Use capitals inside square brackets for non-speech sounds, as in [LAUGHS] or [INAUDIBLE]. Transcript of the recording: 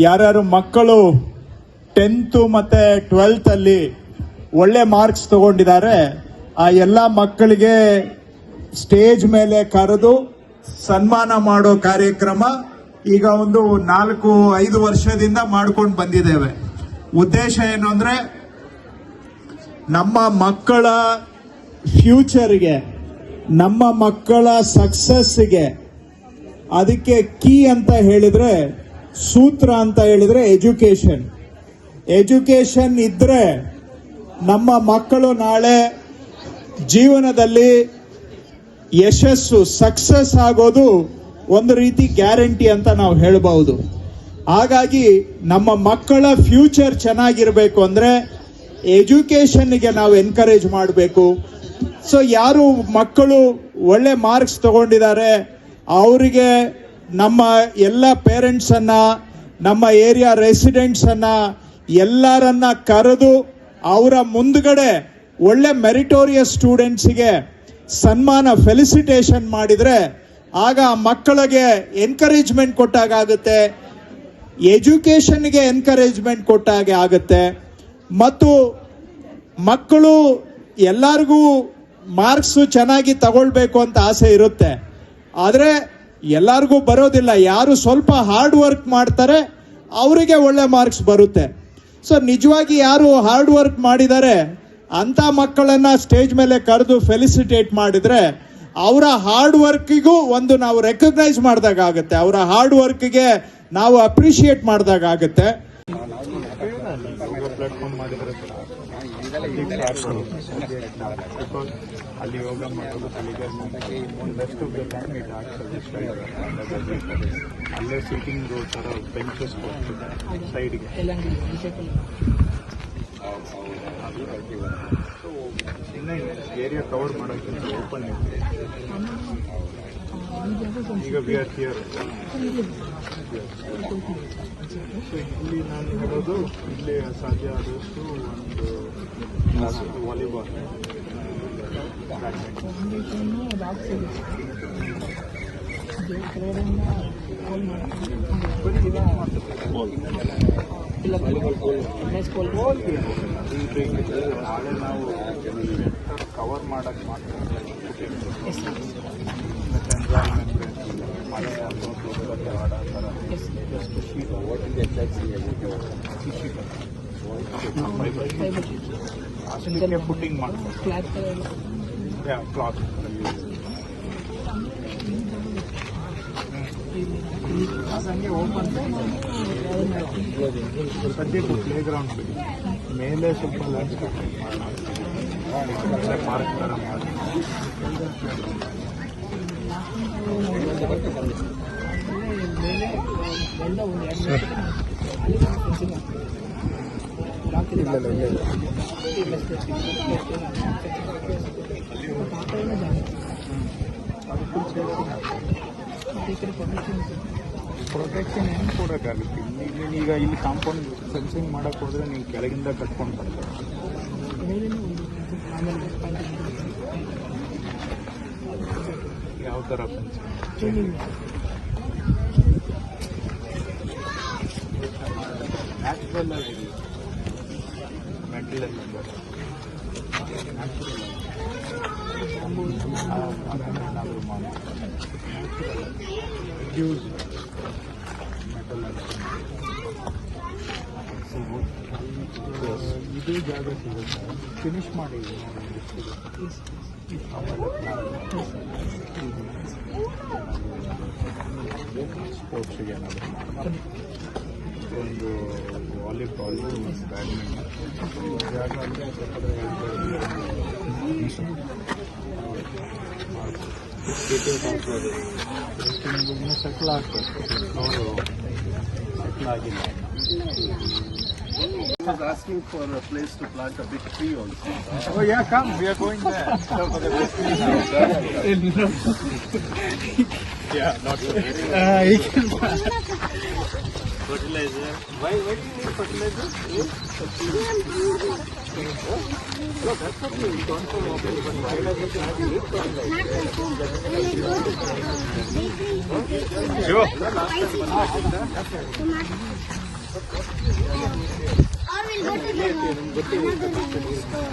ಯಾರ್ಯಾರು ಮಕ್ಕಳು ಟೆಂತು ಮತ್ತೆ ಟ್ವೆಲ್ತ್ ಅಲ್ಲಿ ಒಳ್ಳೆ ಮಾರ್ಕ್ಸ್ ತಗೊಂಡಿದ್ದಾರೆ, ಆ ಎಲ್ಲ ಮಕ್ಕಳಿಗೆ ಸ್ಟೇಜ್ ಮೇಲೆ ಕರೆದು ಸನ್ಮಾನ ಮಾಡೋ ಕಾರ್ಯಕ್ರಮ ಈಗ ಒಂದು ನಾಲ್ಕು, ಐದು ವರ್ಷದಿಂದ ಮಾಡ್ಕೊಂಡು ಬಂದಿದ್ದೇವೆ. ಉದ್ದೇಶ ಏನು ಅಂದರೆ, ನಮ್ಮ ಮಕ್ಕಳ ಫ್ಯೂಚರ್ಗೆ ನಮ್ಮ ಮಕ್ಕಳ ಸಕ್ಸಸ್ಗೆ ಅದಕ್ಕೆ ಕೀ ಅಂತ ಹೇಳಿದ್ರೆ ಸೂತ್ರ ಅಂತ ಹೇಳಿದ್ರೆ ಎಜುಕೇಶನ್ ಎಜುಕೇಶನ್ ಇದ್ರೆ ನಮ್ಮ ಮಕ್ಕಳು ನಾಳೆ ಜೀವನದಲ್ಲಿ ಯಶಸ್ಸು, ಸಕ್ಸಸ್ ಆಗೋದು ಒಂದು ರೀತಿ ಗ್ಯಾರಂಟಿ ಅಂತ ನಾವು ಹೇಳಬಹುದು ಹಾಗಾಗಿ ನಮ್ಮ ಮಕ್ಕಳ ಫ್ಯೂಚರ್ ಚೆನ್ನಾಗಿರಬೇಕು ಅಂದ್ರೆ ಎಜುಕೇಶನ್ಗೆ ನಾವು ಎನ್ಕರೇಜ್ ಮಾಡಬೇಕು. ಸೊ ಯಾರು ಮಕ್ಕಳು ಒಳ್ಳೆ ಮಾರ್ಕ್ಸ್ ತಗೊಂಡಿದ್ದಾರೆ, ಅವರಿಗೆ ನಮ್ಮ ಎಲ್ಲ ಪೇರೆಂಟ್ಸ್ ಅನ್ನ, ನಮ್ಮ ಏರಿಯಾ ರೆಸಿಡೆಂಟ್ಸ್ ಅನ್ನ, ಎಲ್ಲರನ್ನ ಕರೆದು ಅವರ ಮುಂದ್ಗಡೆ ಒಳ್ಳೆ ಮೆರಿಟೋರಿಯಸ್ ಸ್ಟೂಡೆಂಟ್ಸಿಗೆ ಸನ್ಮಾನ ಫೆಲಿಸಿಟೇಷನ್ ಮಾಡಿದ್ರೆ ಆಗ ಮಕ್ಕಳಿಗೆ ಎನ್ಕರೇಜ್ಮೆಂಟ್ ಕೊಟ್ಟಾಗ ಆಗುತ್ತೆ ಎಜುಕೇಷನ್ಗೆ ಎನ್ಕರೇಜ್ಮೆಂಟ್ ಕೊಟ್ಟಾಗೆ ಆಗುತ್ತೆ. ಮತ್ತು ಮಕ್ಕಳು ಎಲ್ಲರಿಗೂ ಮಾರ್ಕ್ಸ್ ಚೆನ್ನಾಗಿ ತಗೊಳ್ಬೇಕು ಅಂತ ಆಸೆ ಇರುತ್ತೆ. ಆದರೆ ಎಲ್ಲರಿಗೂ ಬರೋದಿಲ್ಲ. ಯಾರು ಸ್ವಲ್ಪ ಹಾರ್ಡ್ ವರ್ಕ್ ಮಾಡ್ತಾರೆ, ಅವರಿಗೆ ಒಳ್ಳೆ ಮಾರ್ಕ್ಸ್ ಬರುತ್ತೆ. ಸೊ ನಿಜವಾಗಿ ಯಾರು ಹಾರ್ಡ್ ವರ್ಕ್ ಮಾಡಿದ್ದಾರೆ ಅಂತ ಮಕ್ಕಳನ್ನ ಸ್ಟೇಜ್ ಮೇಲೆ ಕರೆದು ಫೆಲಿಸಿಟೇಟ್ ಮಾಡಿದ್ರೆ, ಅವರ ಹಾರ್ಡ್ ವರ್ಕಿಗೂ ಒಂದು ನಾವು ರೆಕಗ್ನೈಸ್ ಮಾಡಿದಾಗ ಆಗುತ್ತೆ. ಅವರ ಹಾರ್ಡ್ ವರ್ಕ್ಗೆ ನಾವು ಅಪ್ರಿಷಿಯೇಟ್ ಮಾಡಿದಾಗ ಆಗುತ್ತೆ. ಮಾಡಿದ್ರೆ ಅಲ್ಲಿ ಯೋಗ ಮಾಡೋದು ಕಲಿಗೆ ಒಂದಷ್ಟು ಅಲ್ಲೇ ಸೀಟಿಂಗ್ ಥರ ಬೆಂಚಸ್ ಕೊಡ್ತಿದ್ದಾರೆ ಸೈಡ್ಗೆ ಏರಿಯಾ ಕವರ್ ಮಾಡೋಕ್ಕಿಂತ ಓಪನ್ ಇದೆ ಈಗ ವಿ ಆರ್ ಹಿಯರ್ ಸೊ ಇಲ್ಲಿ ನಾನು ಹೇಳೋದು ಇಲ್ಲಿ ಸಾಧ್ಯ ಆದಷ್ಟು ಒಂದು ವಾಲಿಬಾಲ್. ನಾಳೆ ನಾವು ಕವರ್ ಮಾಡಕ್ಕೆ ಮಾತ್ರ ಅಷ್ಟಕ್ಕೆ ಪುಟ್ಟಿಂಗ್ ಮಾಡ್ಬೋದು ಕ್ಲಾತ್ ಹಂಗೆ ಓಪನ್ ಸದ್ಯಕ್ಕೆ ಪ್ಲೇ ಗ್ರೌಂಡ್ ಬಿಡಿ ಮೇಲೆ ಸ್ವಲ್ಪ ಲ್ಯಾಂಡ್ಸ್ಕೇಪ್ ಮಾಡೋಣ ಪಾರ್ಕ್ ಥರ ಮಾಡಿ ಪ್ರೊಟೆಕ್ಷನ್ ಹೆಂಗೆ ಕೊಡೋಕ್ಕಾಗುತ್ತೆ ಇಲ್ಲಿ ಈಗ ಇಲ್ಲಿ ಕಾಂಪೌಂಡ್ ಫೆನ್ಸಿಂಗ್ ಮಾಡಕ್ಕೆ ಹೋದ್ರೆ ನೀವು ಕೆಳಗಿಂದ ಕಟ್ಕೊಂಡು ಬರ್ತಾರೆ ಯಾವ ಥರ ಫೆನ್ಸಿಂಗ್ ನ್ಯಾಚುರಲ್ ಆಗಿ ಮೆಟಲ್ ನ್ಯಾಚುರಲ್ ಏನಾದರೂ ಮಾಡಿ ಯೂಸ್ ಮೆಟಲ್ ಇದೇ ಜಾಗ ಸಿಗುತ್ತೆ ಫಿನಿಶ್ ಮಾಡಿ ಸ್ಪೋರ್ಟ್ಸಿಗೆ ಏನಾದರೂ ಒಂದು ವಾಲಿಬಾಲು ಬ್ಯಾಡ್ಮಿಂಟನ್ ಜಾಗ ಅಂದರೆ ಸ್ವಲ್ಪ ಸೆಟ್ಲ್ ಆಗ್ತದೆ ಅವರು ಸೆಟ್ಲ್ ಆಗಿಲ್ಲ I was asking for a place to plant a big tree also. Oh yeah, come. We are going there. [LAUGHS] [LAUGHS] yeah, not so. fertilizer. Why, why do you need fertilizer? No, that's okay. You don't what it is, but why does it have need fertilizer? Or we'll go to the another store.